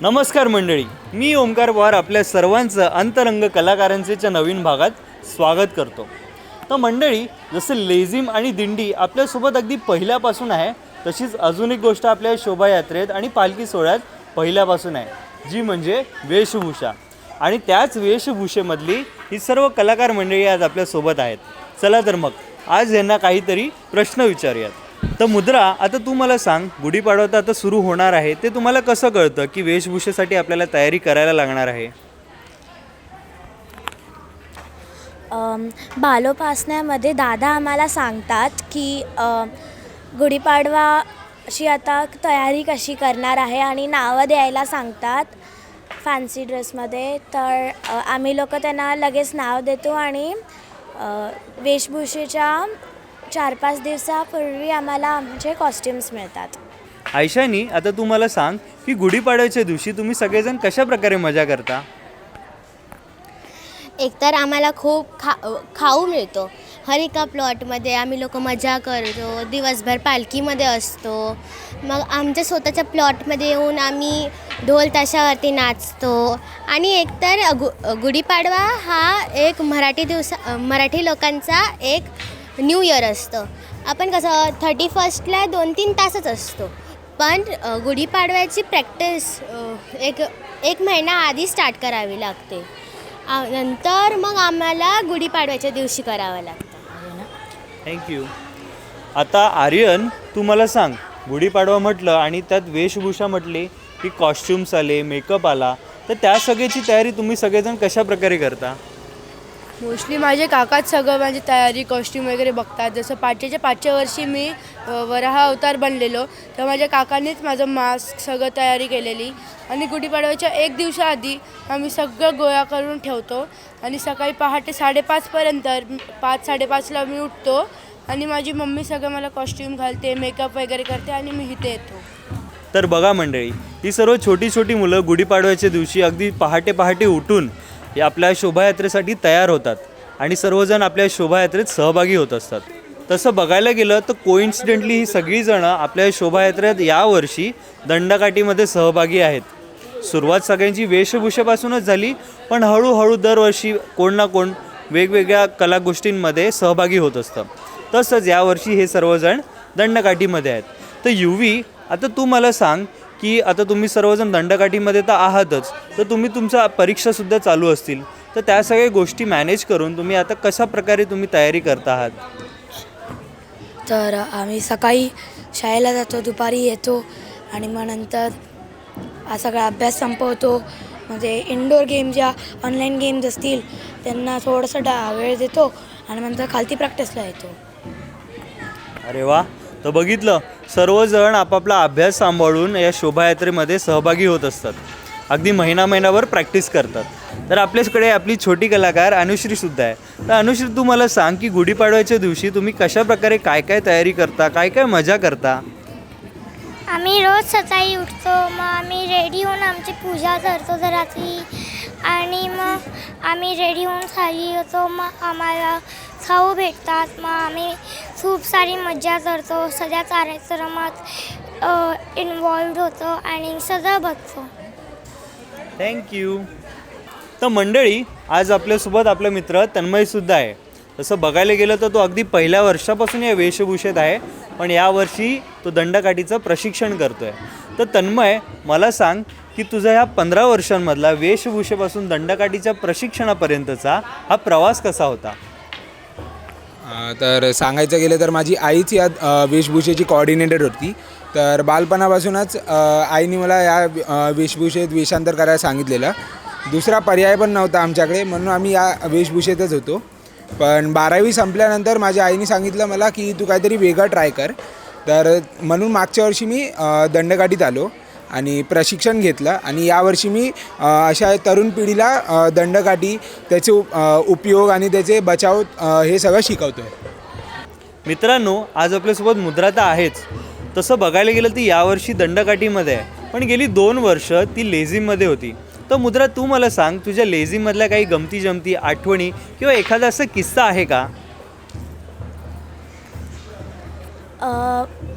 नमस्कार मंडळी मी ओमकार पवार आपल्या सर्वांचं अंतरंग कलाकारांचेच्या नवीन भागात स्वागत करतो. तर मंडळी जसं लेझिम आणि दिंडी आपल्यासोबत अगदी पहिल्यापासून आहे तशीच अजून एक गोष्ट आपल्या शोभायात्रेत आणि पालखी सोहळ्यात पहिल्यापासून आहे जी म्हणजे वेशभूषा. आणि त्याच वेशभूषेमधली ही सर्व कलाकार मंडळी आज आपल्यासोबत आहेत. चला तर मग आज यांना काहीतरी प्रश्न विचारूयात. तर मुद्रा आता तू मला सांग गुढीपाडवा तर आता सुरू होणार आहे ते तुम्हाला कसं कळतं की वेशभूषेसाठी आपल्याला तयारी करायला लागणार आहे? बालोपासण्यामध्ये दादा आम्हाला सांगतात की गुढीपाडवाशी आता तयारी कशी करणार आहे आणि नावं द्यायला सांगतात फॅन्सी ड्रेसमध्ये तर आम्ही लोक त्यांना लगेच नाव देतो आणि वेशभूषेच्या चार पाच दिवसापूर्वी आम्हाला म्हणजे कॉस्ट्युम्स मिळतात. आयशानी आता तू मला सांग की गुढीपाडव्याच्या दिवशी तुम्ही सगळेजण कशा प्रकारे मजा करता? एकतर आम्हाला खूप खा खाऊ मिळतो. हर एका प्लॉटमध्ये आम्ही लोक मजा करतो दिवसभर पालखीमध्ये असतो. मग आमच्या स्वतःच्या प्लॉटमध्ये येऊन आम्ही ढोल ताशावरती नाचतो. आणि एकतर गु गुढीपाडवा हा एक मराठी दिवसा मराठी लोकांचा एक न्यू इयर असतं. आपण कसं थर्टी फर्स्टला दोन तीन तासच असतो. पण गुढीपाडव्याची प्रॅक्टिस एक एक महिना आधी स्टार्ट करावी लागते. आ- नंतर मग आम्हाला गुढीपाडव्याच्या दिवशी करावं लागतं. थँक्यू आता आर्यन तू मला सांग गुढीपाडवा म्हटलं आणि त्यात वेशभूषा म्हटली की कॉस्ट्युम्स आले मेकअप आला तर त्या सगळ्याची तयारी तुम्ही सगळेजण कशा प्रकारे करता? मोस्टली माझे काकाच सगळं माझी तयारी कॉस्ट्यूम वगैरे बघतात. जसं पाचच्या पाचच्या वर्षी मी वराहा अवतार बनलेलो तर माझ्या काकांनीच माझं मास्क सगळं तयारी केलेली. आणि गुढीपाडव्याच्या एक दिवसाआधी आम्ही सगळं गोळा करून ठेवतो. आणि सकाळी पहाटे साडेपाचपर्यंत पाच साडेपाचला मी उठतो. आणि माझी मम्मी सगळं मला कॉस्ट्यूम घालते मेकअप वगैरे करते आणि मी इथे येतो. तर बघा मंडळी ही सर्व छोटी छोटी मुलं गुढीपाडव्याच्या दिवशी अगदी पहाटे पहाटे उठून हे आपल्या शोभायात्रेसाठी तयार होतात आणि सर्वजण आपल्या शोभायात्रेत सहभागी होत असतात. तसं बघायला गेलं तर कोइन्सिडेंटली ही सगळीजणं आपल्या शोभायात्रेत यावर्षी दंडकाठीमध्ये सहभागी आहेत. सुरुवात सगळ्यांची वेशभूषेपासूनच झाली पण हळूहळू दरवर्षी कोण ना कोण वेगवेगळ्या कलागोष्टींमध्ये सहभागी होत असतं. तसंच यावर्षी हे सर्वजण दंडकाठीमध्ये आहेत. तर युवी आता तू मला सांग की आता तुम्ही सर्वजण दंडकाठीमध्ये तर आहातच तर तुम्ही तुमच्या परीक्षासुद्धा चालू असतील. तर त्या सगळ्या गोष्टी मॅनेज करून तुम्ही आता कशा प्रकारे तुम्ही तयारी करता आहात? तर आम्ही सकाळी शाळेला जातो दुपारी येतो आणि मग नंतर हा सगळा अभ्यास संपवतो. म्हणजे इंडोर गेम ज्या ऑनलाईन गेम्स असतील त्यांना थोडंसं डा वेळ देतो आणि नंतर खालती प्रॅक्टिसला येतो. अरे वा. तर बघितलं सर्वजण आपापला अभ्यास सांभाळून या शोभायात्रेमध्ये सहभागी होत असतात. अगदी महिना महिनाभर प्रॅक्टिस करतात. तर आपल्याकडे आपली छोटी कलाकार अनुश्रीसुद्धा आहे. तर अनुश्री तू मला सांग की गुढीपाडव्याच्या दिवशी तुम्ही कशा प्रकारे काय काय तयारी करता काय काय मजा करता? आम्ही रोज सकाळी उठतो मग आम्ही रेडी होऊन आमची पूजा करतो घरातली. आणि मग आम्ही रेडी होऊन खाली येतो मग आम्हाला खाऊ भेटतात मग आम्ही खूप सारी मजा करतो सगळ्या कार्यक्रमात इन्वॉल्ड होतो आणि सगळं बघतो. थँक्यू तर मंडळी आज आपल्यासोबत आपला मित्र तन्मयसुद्धा आहे. तसं बघायला गेलं तर तो अगदी पहिल्या वर्षापासून या वेशभूषेत आहे पण यावर्षी तो दंडकाठीचं प्रशिक्षण करतो आहे तर तन्मय मला सांग की तुझा ह्या पंधरा वर्षांमधला वेशभूषेपासून दंडकाठीच्या प्रशिक्षणापर्यंतचा हा प्रवास कसा होता? तर सांगायचं गेलं तर माझी आईच या वेशभूषेची कोऑर्डिनेटर होती. तर बालपणापासूनच आईने मला या वेशभूषेत वेषांतर करायला सांगितलेलं. दुसरा पर्याय पण नव्हता आमच्याकडे म्हणून आम्ही या वेशभूषेतच होतो. पण बारावी संपल्यानंतर माझ्या आईने सांगितलं मला की तू काहीतरी वेगळं ट्राय कर. तर म्हणून मागच्या वर्षी मी दंडगाठीत आलो. आणि प्रशिक्षण घेतलं. आणि यावर्षी मी अशा तरुण पिढीला दंडकाठी त्याचे उपयोग आणि त्याचे बचाव हे सगळं शिकवतो आहे मित्रांनो आज आपल्यासोबत मुद्रा तर आहेच. तसं बघायला गेलं ती यावर्षी दंडकाठीमध्ये आहे. पण गेली दोन वर्ष ती लेझिममध्ये होती. तर मुद्रा तू मला सांग तुझ्या लेझिममधल्या काही गमती जमती आठवणी किंवा एखादा असा किस्सा आहे का? अ,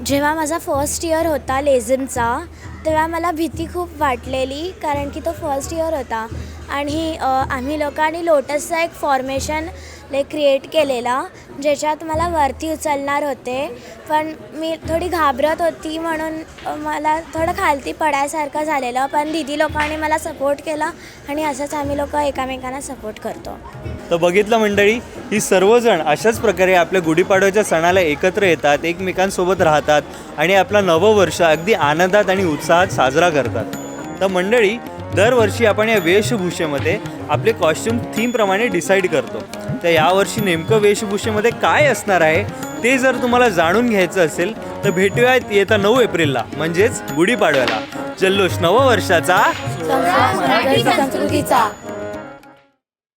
जेव्हा माझा फर्स्ट इयर होता लेझिमचा तेव्हा मला भीती खूप वाटलेली कारण की तो फर्स्ट इयर होता. आणि आम्ही लोकांनी लोटसचा एक फॉर्मेशन लाईक क्रिएट केलेला ज्याच्यात मला वरती उचलणार होते. पण मी थोडी घाबरत होती म्हणून मला थोडं खालती पडायसारखं झालेलं. पण दिदी लोकांनी मला सपोर्ट केला आणि असंच आम्ही लोक एकामेकांना सपोर्ट करतो. तर बघितलं मंडळी ही सर्वजण अशाच प्रकारे आपल्या गुढीपाडव्याच्या सणाला एकत्र येतात एकमेकांसोबत राहतात आणि आपला नववर्ष अगदी आनंदात आणि उत्साहात साजरा करतात. तर मंडळी दरवर्षी आपण या वेशभूषेमध्ये आपले कॉस्ट्युम थीमप्रमाणे डिसाईड करतो. तर यावर्षी नेमकं वेशभूषेमध्ये काय असणार आहे ते जर तुम्हाला जाणून घ्यायचं असेल तर भेटूयात येत्या नऊ एप्रिलला म्हणजेच गुढीपाडव्याला. जल्लोष नववर्षाचा संस्कृतीचा.